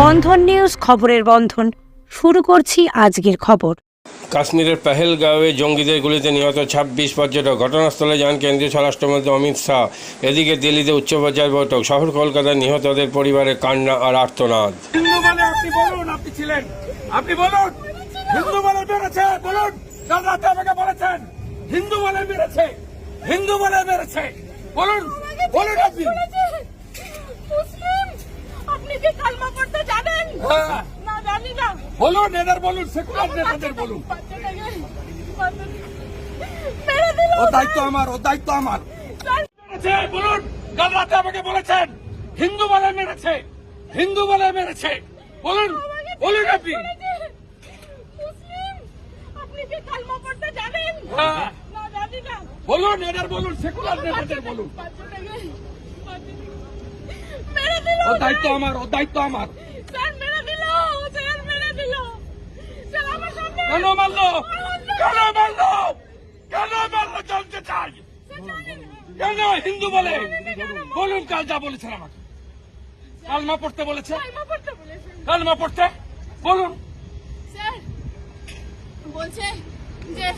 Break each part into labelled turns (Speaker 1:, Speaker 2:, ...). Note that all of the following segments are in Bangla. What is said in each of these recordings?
Speaker 1: বন্ধন নিউজ খবরের বন্ধন। শুরু করছি আজকের খবর।
Speaker 2: কাশ্মীরের পেহেলগাঁওয়ে জঙ্গিদের গুলিতে নিহত ছাব্বিশ পর্যটক। ঘটনাস্থলে যান কেন্দ্রীয় স্বরাষ্ট্রমন্ত্রী অমিত শাহ। এদিকে দিল্লিতে উচ্চ পর্যায়ের বৈঠক। শহর কলকাতায় নিহতদের পরিবারের কান্না আর আর্তনাদ।
Speaker 3: হিন্দু বলে আপনি বলুন আপনি ছিলেন। আপনি বলুন হিন্দু বলে মেরেছে বলুন। কাল রাতে আমাকে বলেছেন হিন্দু বলে মেরেছে হিন্দু বলে মেরেছে। বলুন বলুন আপনি।
Speaker 4: মুসলিম আপনি কি কালমা পড়তে জানেন
Speaker 3: হ্যাঁ।
Speaker 4: না জানি না।
Speaker 3: বলুন এদের বলুন সেকুলার নেতাদের বলুন। ও দায়িত্ব আমার ও দায়িত্ব আমার। বলুন কাল রাতে আমাকে বলেছেন হিন্দু বলে মেরেছে হিন্দু বলে মেরেছে। বলুন বলুন আপনি। হ্যাঁ। বলুন এদের বলুন সেকুলার নেতাদের বলুন। ও দায়িত্ব আমার ও দায়িত্ব আমার। কেন মারলো? কেন মারলো? কেন মারলো জানতে চাই? কেন হিন্দু বলে? বলুন কাল যা বলেছেন আমাকে। কালমা পড়তে বলেছে।
Speaker 4: কালমা পড়তে
Speaker 3: বলুন।
Speaker 4: বলছে যে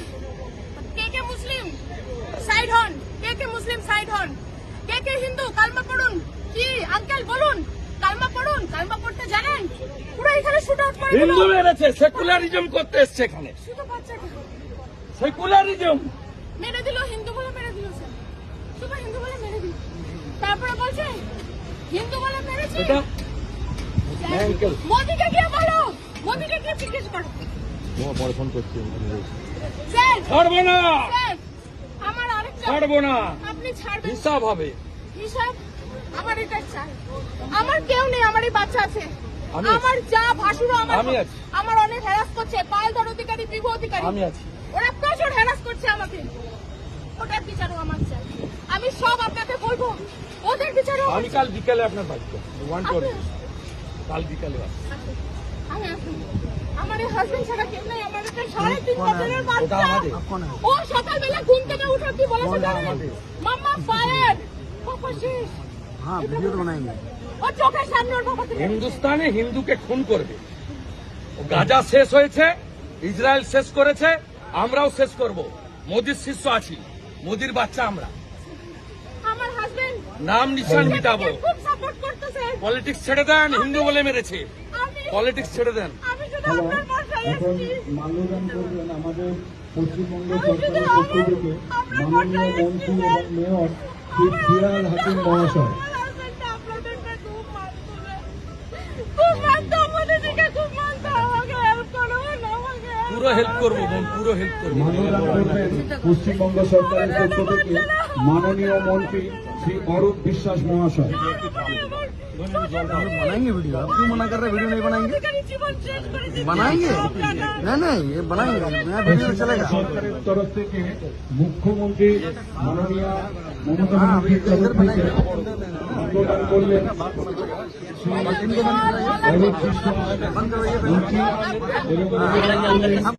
Speaker 4: কে কে মুসলিম? সাইড হন। কে কে মুসলিম সাইড হন? কে কে হিন্দু? কালমা পড়ুন। কি আঙ্কেল বলুন। কালমা পড়ুন কালমা পড়তে জানেন? পুরো এখানে শুট আউট করে
Speaker 3: হিন্দু মেরেছে সেকুলারিজম করতে এসছে এখানে।
Speaker 4: শুধু বাচ্চাকে
Speaker 3: সেকুলারিজম
Speaker 4: মেরে দিল হিন্দু বলে মেরে দিল স্যার শুধু হিন্দু বলে মেরে দিল। তারপরে বলছে হিন্দু বলে মেরেছি?
Speaker 3: এটা
Speaker 4: স্যার, মোদিকে গিয়ে বলো মোদিকে গিয়ে জিজ্ঞেস করো। স্যার
Speaker 3: ছাড়বো না।
Speaker 4: আমার আরেকটা
Speaker 3: ছাড়বো না।
Speaker 4: আপনি ছাড়বেন।
Speaker 3: হিসাব হবে।
Speaker 4: হিসাব আমার এটা চাই। আমার কেউ নেই আমার এই বাচ্চা আছে। আমার যা ভাসুরও আমার
Speaker 3: আমি
Speaker 4: আমার অনেক হ্যারাস করছে পালধর অধিকারী বিভু অধিকারী।
Speaker 3: আমি আছি।
Speaker 4: ওরা প্রচুর হ্যারাস করছে আমাকে। ওটার বিচারও আমার চাই। আমি সব আপনাকে বলব। ওদের বিচারও
Speaker 3: আমি কাল বিকালে আপনার বাড়িতে ওয়ান টু কাল বিকালে
Speaker 4: আমি আমার হাজবেন্ড ছাড়া কেউ নেই। আমার একটা সাড়ে তিন বছরের বাচ্চা। ও সকালবেলা ঘুম থেকে উঠে কি বলেছে মাম্মা ফায়ার বাবা শেষ। হ্যাঁ ভিডিও বানাইনি। ও চোখের সামনে ওর বাবা
Speaker 3: হিন্দুস্তানে হিন্দুকে খুন করবে। গাজা শেষ হয়েছে ইসরায়েল শেষ করেছে আমরাও শেষ করব। মোদির শিষ্য আছি মোদির বাচ্চা আমরা।
Speaker 4: আমার হাজবেন্ড
Speaker 3: নাম নিশান মিটাবো। পলিটিক্স ছেড়ে দেন হিন্দু বলে মেরেছে। পলিটিক্স ছেড়ে দেন।
Speaker 5: এখন মাল্যদান করবেন আমাদের পশ্চিমবঙ্গ সরকারের পক্ষ থেকে মাননীয় মন্ত্রী এবং মেয়র শ্রী ফিরাল হাকিম মহাশয়।
Speaker 4: আমাকে help
Speaker 3: পুরো হেল্প করবো বোন পুরো হেল্প করবো
Speaker 5: মাল্যদান করবেন পশ্চিমবঙ্গ সরকারের পক্ষ থেকে মাননীয় মন্ত্রী শ্রী অরূপ বিশ্বাস মহাশয়
Speaker 6: बनाएंगे वीडियो आप क्यों मना कर रहे हैं वीडियो नहीं बनाएंगे
Speaker 4: अधिकारी জীবন শেষ করে দিচ্ছে।
Speaker 6: बनाएंगे
Speaker 4: সব টাকা।
Speaker 6: नहीं नहीं ये बनाएंगे नया वीडियो चलेगा
Speaker 5: সরকারের তরফ থেকে মুখ্যমন্ত্রী মাননীয় মমতা ব্যানার্জির তরফ থেকে মাল্যদান করলেন শ্রী অরূপ বিশ্বাস মন্ত্রী এবং মাল্যদান করলেন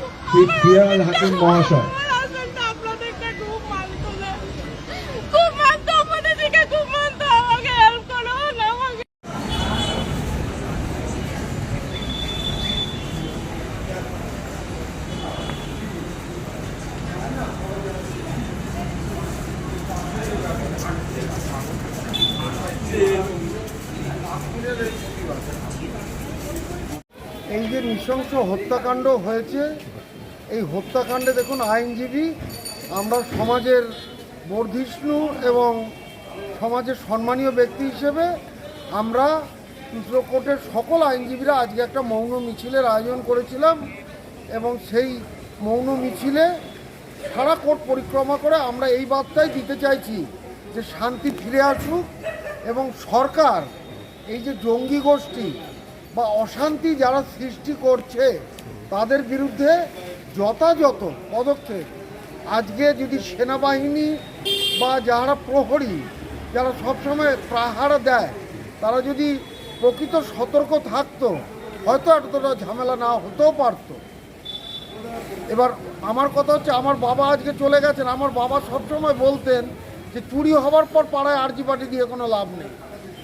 Speaker 5: শ্রী ফিরাল হাকিম মহাশয়।
Speaker 6: এই যে নৃশংস হত্যাকাণ্ড হয়েছে এই হত্যাকাণ্ডে দেখুন আইনজীবী, আমরা সমাজের বর্ধিষ্ণু এবং সমাজের সম্মানীয় ব্যক্তি হিসেবে আমরা চিত্রকোটের সকল আইনজীবীরা আজকে একটা মৌন মিছিলের আয়োজন করেছিলাম এবং সেই মৌন মিছিলে সারা কোর্ট পরিক্রমা করে আমরা এই বার্তাই দিতে চাইছি যে শান্তি ফিরে আসুক এবং সরকার, এই যে জঙ্গি গোষ্ঠী বা অশান্তি যারা সৃষ্টি করছে, তাদের বিরুদ্ধে যথাযথ পদক্ষেপ। আজকে যদি সেনাবাহিনী বা যারা প্রহরী, যারা সবসময় পাহারা দেয়, তারা যদি প্রকৃত সতর্ক থাকতো, হয়তো এতটা ঝামেলা না হতেও পারতো। এবার আমার কথা হচ্ছে, আমার বাবা আজকে চলে গেছেন। আমার বাবা সবসময় বলতেন যে, চুরি হওয়ার পর পাড়ায় আরজি পার্টি দিয়ে কোনো লাভ নেই।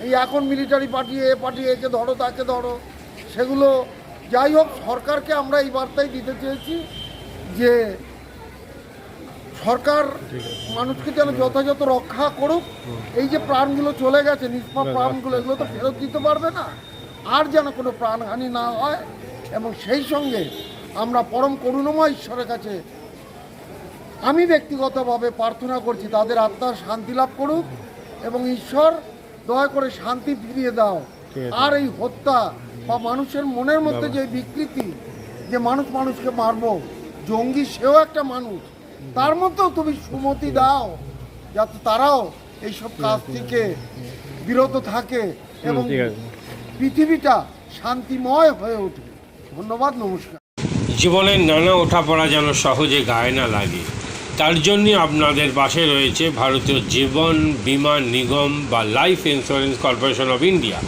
Speaker 6: এই এখন মিলিটারি পাঠিয়ে, এ পাঠিয়ে, একে ধরো, তাকে ধরো, সেগুলো যাই হোক সরকারকে আমরা এই বার্তাই দিতে চেয়েছি যে সরকার মানুষকে যেন যথাযথ রক্ষা করুক। এই যে প্রাণগুলো চলে গেছে নিষ্পাপ প্রাণগুলো এগুলো তো ফেরত দিতে পারবে না। আর যেন কোনো প্রাণহানি না হয় এবং সেই সঙ্গে আমরা পরম করুণময় ঈশ্বরের কাছে আমি ব্যক্তিগতভাবে প্রার্থনা করছি তাদের আত্মার শান্তি লাভ করুক এবং ঈশ্বর দয়া করে শান্তি ফিরিয়ে দাও। আর এই হত্যা বা মানুষের মনের মধ্যে যে বিকৃতি যে মানুষ মানুষকে মারবো জঙ্গি সেও একটা মানুষ তার মধ্যেও তুমি সুমতি দাও যাতে তারাও এইসব কাজ থেকে বিরত থাকে এবং পৃথিবীটা শান্তিময় হয়ে ওঠে ধন্যবাদ নমস্কার।
Speaker 2: জীবনের নানা ওঠাপড়া যেন সহজে গায়ে না লাগে। তার জন্যই আপনাদের পাশে রয়েছে ভারতীয় জীবন বীমা নিগম বা life insurance corporation of India.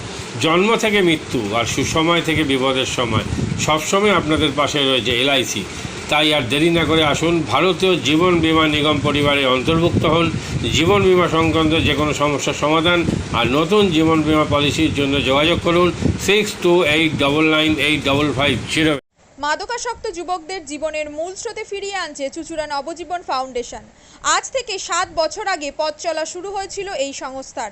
Speaker 2: জন্ম থেকে মৃত্যু আর সুসময় থেকে বিপদের সময়। সবসময় আপনাদের পাশে রয়েছে এলআইসি। তাই আর দেরি না করে আসুন, ভারতীয় জীবন বিমা নিগম পরিবারে অন্তর্ভুক্ত হন। জীবন বিমা সংক্রান্ত যে কোনো সমস্যার সমাধান আর নতুন জীবন বিমা পলিসির জন্য যোগাযোগ করুন six two eight double nine eight double five zero.
Speaker 7: মাদকাসক্ত যুবকদের জীবনের মূল স্রোতে ফিরিয়ে আনছে চুচুড়া নবজীবন ফাউন্ডেশন। আজ থেকে সাত বছর আগে পথ চলা শুরু হয়েছিল এই সংস্থার।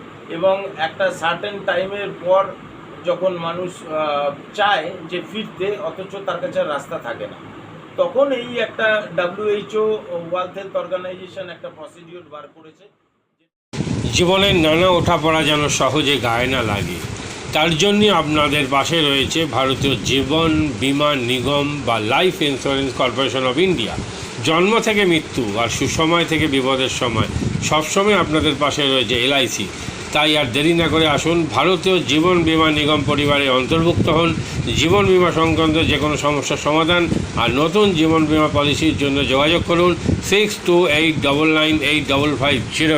Speaker 8: এবং একটা সার্টেন টাইমের পর যখন মানুষ চায় যে ফিরতে, অথচ তার কাছে রাস্তা থাকে না। তখন এই একটা ডাব্লিউএইচও ওয়ার্ল্ড হেলথ অর্গানাইজেশন একটা প্রসিডিওর বার করেছে।
Speaker 2: জীবনের নানা ওঠাপড়া যেন সহজে গায়ে না লাগে। তার জন্যই আপনাদের পাশে রয়েছে ভারতীয় জীবন বীমা নিগম বা life insurance corporation of India. জন্ম থেকে মৃত্যু আর সুসময় থেকে বিপদের সময় সবসময় আপনাদের পাশে রয়েছে এলআইসি তাই আর দেরি না করে আসুন। ভারতীয় জীবন বিমা নিগম পরিবারে অন্তর্ভুক্ত হন। জীবন বিমা সংক্রান্ত যে কোনো সমস্যার সমাধান আর নতুন জীবন বিমা পলিসির জন্য যোগাযোগ করুন। Six two eight double nine eight double five zero